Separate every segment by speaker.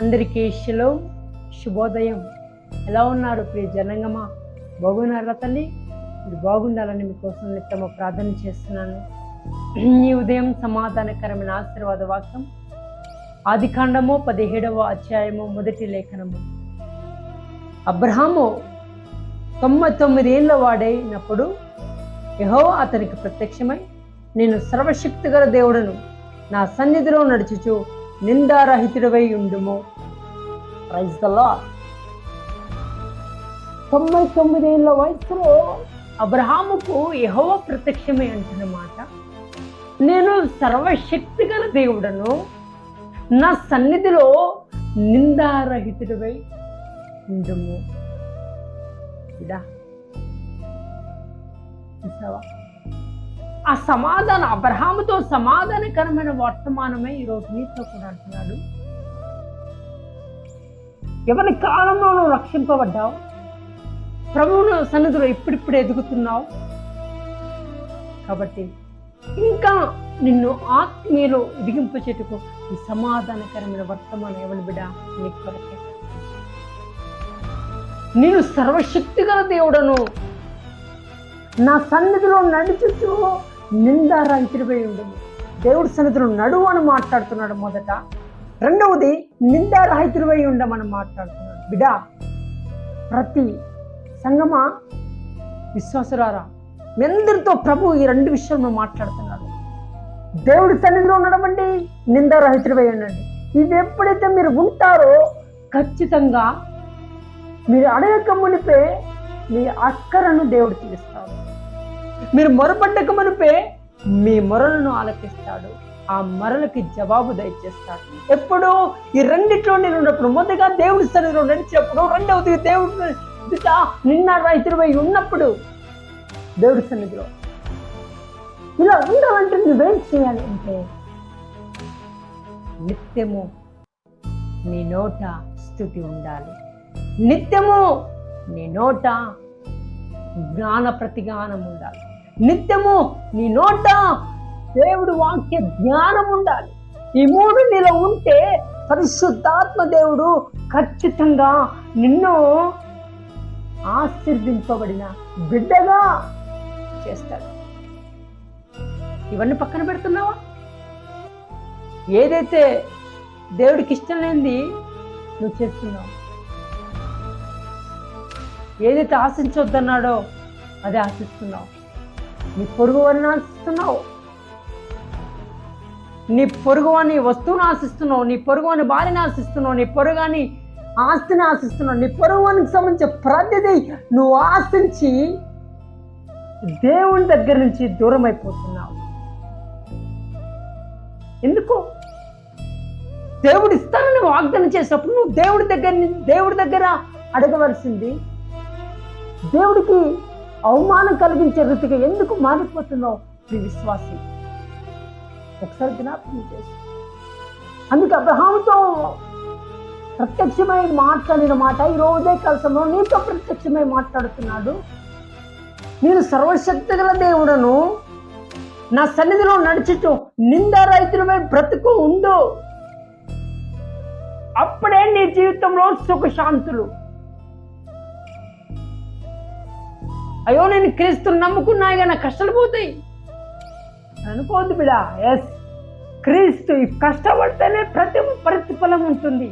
Speaker 1: అందరికీ శిలో శుభోదయం. ఎలా ఉన్నారు ప్రియ జనంగమా బాగున్నారా తల్లి? మీరు బాగుండాలని మీకోసం నిత్యమ ప్రార్థన చేస్తున్నాను. ఈ ఉదయం సమాధానకరమైన ఆశీర్వాద వాక్యం ఆదికాండము పదిహేడవ అధ్యాయము మొదటి లేఖనము. అబ్రహాము తొంభై తొమ్మిదేళ్ళ వాడైనప్పుడు యహో అతనికి ప్రత్యక్షమై నేను సర్వశక్తి గల దేవుడను నా సన్నిధిలో నడుచుచు నిందారహితుడవై ఉండుము. ప్రైజ్ ద తొంభై తొమ్మిదేళ్ళ వయసులో అబ్రహాముకు యహోవ ప్రత్యక్షమే అంటున్నమాట నేను సర్వశక్తి గల దేవుడను నా సన్నిధిలో నిందారహితుడివై ఉండుము. ఇదా. చూసావా? ఆ సమాధానం అబ్రహాముతో సమాధానకరమైన వర్తమానమే ఈరోజు నీతో కూడా అంటున్నాడు ఎవరి కాలంలో నువ్వు రక్షింపబడ్డావు? ప్రభువును సన్నిధిలో ఇప్పుడిప్పుడు ఎదుగుతున్నావు. కాబట్టి ఇంకా నిన్ను ఆత్మీయలో ఎదిగింపచేటుకు ఈ సమాధానకరమైన వర్తమానం ఎవరి బిడ? నీకు కొరకే. నేను సర్వశక్తిగల దేవుడను నా సన్నిధిలో నడుచుచు నిందారాంతిరిపై ఉండదు దేవుడి సన్నిధులు నడువు అని మాట్లాడుతున్నాడు మొదట. రెండవది నిందారాహితుడిపై ఉండమని మాట్లాడుతున్నాడు. బిడా ప్రతి సంగమా విశ్వాసురారా మీ అందరితో ప్రభు ఈ రెండు విషయంలో మాట్లాడుతున్నాడు. దేవుడి సన్నిధిలో ఉండడమండి నిందారహితుడిపై ఉండండి. ఇది ఎప్పుడైతే మీరు ఉంటారో ఖచ్చితంగా మీరు అడగక మునిపే మీ అక్కరను దేవుడు తీరుస్తారు మీరు మొరపడ్డకమనిపే మీ మొరలను ఆలకిస్తాడు. ఆ మరలకి జవాబు దయచేస్తాడు. ఎప్పుడు ఈ రెండిట్లో నేను ఉన్నప్పుడు మొదటగా దేవుడి సన్నిధిలో నడిచినప్పుడు రెండవది దేవుడు నిన్న రైతులపై ఉన్నప్పుడు దేవుడి సన్నిధిలో. ఇలా ఉండాలంటే నువ్వేం చేయాలి అంటే నిత్యము నీ నోట స్థుతి ఉండాలి. నిత్యము నీ నోట జ్ఞాన ప్రతిగానం ఉండాలి. నిత్యము నీ నోట దేవుడు వాక్య జ్ఞానం ఉండాలి. ఈ మూడు నీలో ఉంటే పరిశుద్ధాత్మ దేవుడు ఖచ్చితంగా నిన్ను ఆశీర్దింపబడిన బిడ్డగా చేస్తాడు. ఇవన్నీ పక్కన పెడుతున్నావా? ఏదైతే దేవుడికి ఇష్టం లేనిది నువ్వు చేస్తున్నావు? ఏదైతే ఆశించొద్దన్నాడో అదే ఆశిస్తున్నావు? నీ పొరుగు వారిని ఆశిస్తున్నావు. నీ పొరుగు అని వస్తువుని ఆశిస్తున్నావు నీ పొరుగు అని భార్యని ఆశిస్తున్నావు నీ పొరుగాని ఆస్తిని ఆశిస్తున్నావు నీ పొరుగు వానికి సంబంధించిన ప్రతిదీ నువ్వు ఆశించి దేవుని దగ్గర నుంచి దూరం అయిపోతున్నావు ఎందుకు? దేవుడు ఇస్తానని వాగ్దానం చేసినప్పుడు నువ్వు దేవుడి దగ్గర నుంచి దేవుడి దగ్గర అడగవలసింది. దేవుడికి అవమానం కలిగించే రీతిగా ఎందుకు మారిపోతున్నావు? నీ విశ్వాసి. ఒకసారి జ్ఞాపకం చేసి. అందుకే అబ్రహాముతో ప్రత్యక్షమై మాట్లాడిన మాట ఈ రోజే కలసంలో నీతో ప్రత్యక్షమై మాట్లాడుతున్నాడు. నేను సర్వశక్తి గల దేవుడను నా సన్నిధిలో నడిచటం నింద రైతులమే బ్రతుకు ఉండు. అప్పుడే నీ జీవితంలో సుఖశాంతులు. అయ్యో నేను క్రీస్తుని నమ్ముకున్నా ఇక నా కష్టాలు పోతాయి. అనుకోవద్దు బిడా. ఎస్ క్రీస్తు కష్టపడితేనే ప్రతి ప్రతిఫలం ఉంటుంది.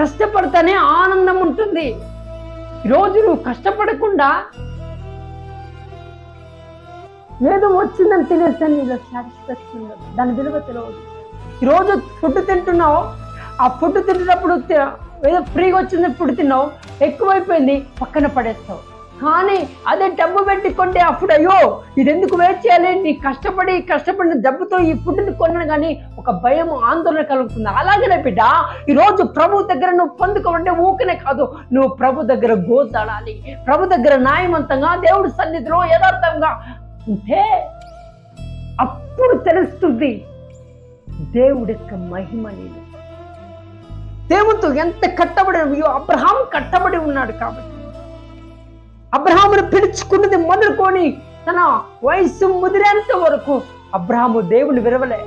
Speaker 1: కష్టపడితేనే ఆనందం ఉంటుంది. ఈరోజు నువ్వు కష్టపడకుండా ఏదో వచ్చిందని తెలియదు నీలో సాటిస్ఫాక్షన్ ఉండదు. దాని విలువ తెలియదు. ఈరోజు ఫుడ్ తింటున్నావు. ఆ ఫుడ్ తింటున్నప్పుడు ఏదో ఫ్రీగా వచ్చింది ఫుడ్ తిన్నావు. ఎక్కువైపోయింది పక్కన పడేస్తావు. కానీ అదే డబ్బు పెట్టి కొంటే అప్పుడు అయ్యో ఇది ఎందుకు వేస్ట్ చేయాలి? నీ కష్టపడి కష్టపడిన డబ్బుతో ఈ ఫుడ్ని కొన్నాను కానీ ఒక భయం ఆందోళన కలుగుతుంది. అలాగనే బిడ్డ ఈరోజు ప్రభు దగ్గర నువ్వు పొందుకోమంటే ఊకనే కాదు. నువ్వు ప్రభు దగ్గర గోజాడాలి ప్రభు దగ్గర న్యాయవంతంగా దేవుడి సన్నిధిలో యథార్థంగా ఉంటే అప్పుడు తెలుస్తుంది దేవుడి యొక్క మహిమ నేను దేవునితో ఎంత కట్టబడి అబ్రహాం కట్టబడి ఉన్నాడు కాబట్టి. అబ్రహామును పిలుచుకున్నది మొదలుకొని తన వయసు ముదిరేంత వరకు అబ్రహాము దేవుని విడవలే.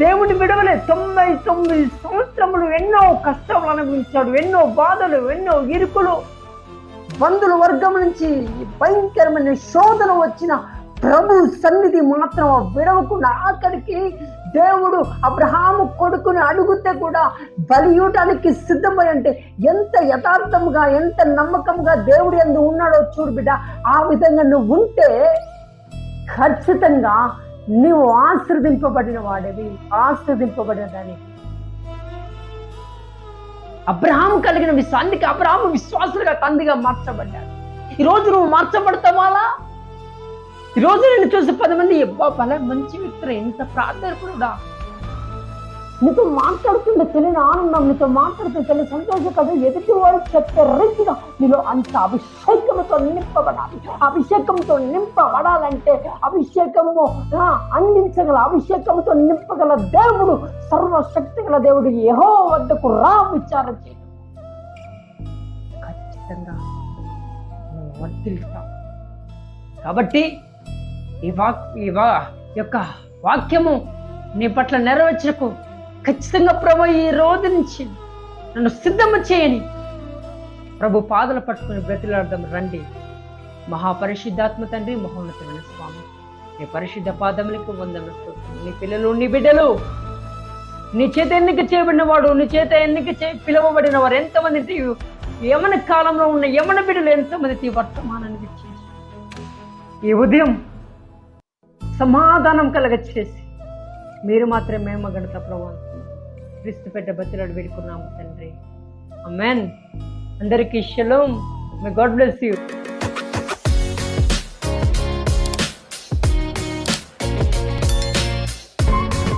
Speaker 1: దేవుని విడవలే. తొంభై తొమ్మిది సంవత్సరములు ఎన్నో కష్టాలు అనుభవించాడు ఎన్నో బాధలు ఎన్నో ఇరుకులు. బంధుల వర్గం నుంచి భయంకరమైన శోధన వచ్చిన ప్రభు సన్నిధి మాత్రం విడవకుండా ఆఖరికి దేవుడు అబ్రహాము కొడుకుని అడుగుతే కూడా బలియూటానికి సిద్ధమై అంటే ఎంత యథార్థంగా ఎంత నమ్మకంగా దేవుడు ఎందు ఉన్నాడో చూడు బిడ్డ ఆ విధంగా నువ్వు ఉంటే ఖచ్చితంగా నువ్వు ఆశ్రదింపబడిన వాడివి ఆశ్రదింపబడిన దాని అబ్రహాం కలిగిన విశ్వానికి అబ్రహాము విశ్వాసులుగా తండ్రిగా మార్చబడ్డాడు. ఈరోజు నువ్వు మార్చబడతావాలా? ఈరోజు నేను చూసి పది మంది అబ్బా భలే మంచి వ్యక్తులు ఎంత ప్రార్థనకుడుడా నీతో మాట్లాడుతుంటే తెలియని ఆనందం నీతో మాట్లాడుతూ తెలియని సంతోషం కదా. ఎదుటి వాడు చెప్పే రీతిగా నీలో అంత అభిషేకంతో నింపబడాలి. అభిషేకంతో నింపబడాలంటే అభిషేకము అందించగల అభిషేకంతో నింపగల దేవుడు సర్వశక్తి గల దేవుడు ఏహో వద్దకు రా విచారం చేయడం ఖచ్చితంగా వర్తిల్తాం కాబట్టి ఈ వాక్ ఈ వా యొక్క వాక్యము నీ పట్ల నెరవేర్చకు ఖచ్చితంగా ప్రభు ఈ రోజు నుంచి నన్ను సిద్ధము చేయని. ప్రభు పాదలు పట్టుకుని బ్రతిలాడదాం రండి. మహాపరిశుద్ధాత్మ తండ్రి మహోన్నతమైన స్వామి. నీ పరిశుద్ధ పాదములకు వందన నీ పిల్లలు నీ బిడ్డలు నీ చేత ఎన్నిక చేయబడిన వాడు నీ చేత ఎన్నిక చే పిలువబడిన వారు ఎంతమంది తీ- యమన కాలంలో ఉన్న యమన బిడ్డలు ఎంతమంది తీ వర్తమానాన్ని ఈ ఉదయం సమాధానం కలగచ్చేసి మీరు మాత్రమే మగడత ప్రభావం క్రీస్తు పెట్ట బతిలాడు వేడుకున్నాము తండ్రి. అమెన్ అందరికీ shalom may God bless you.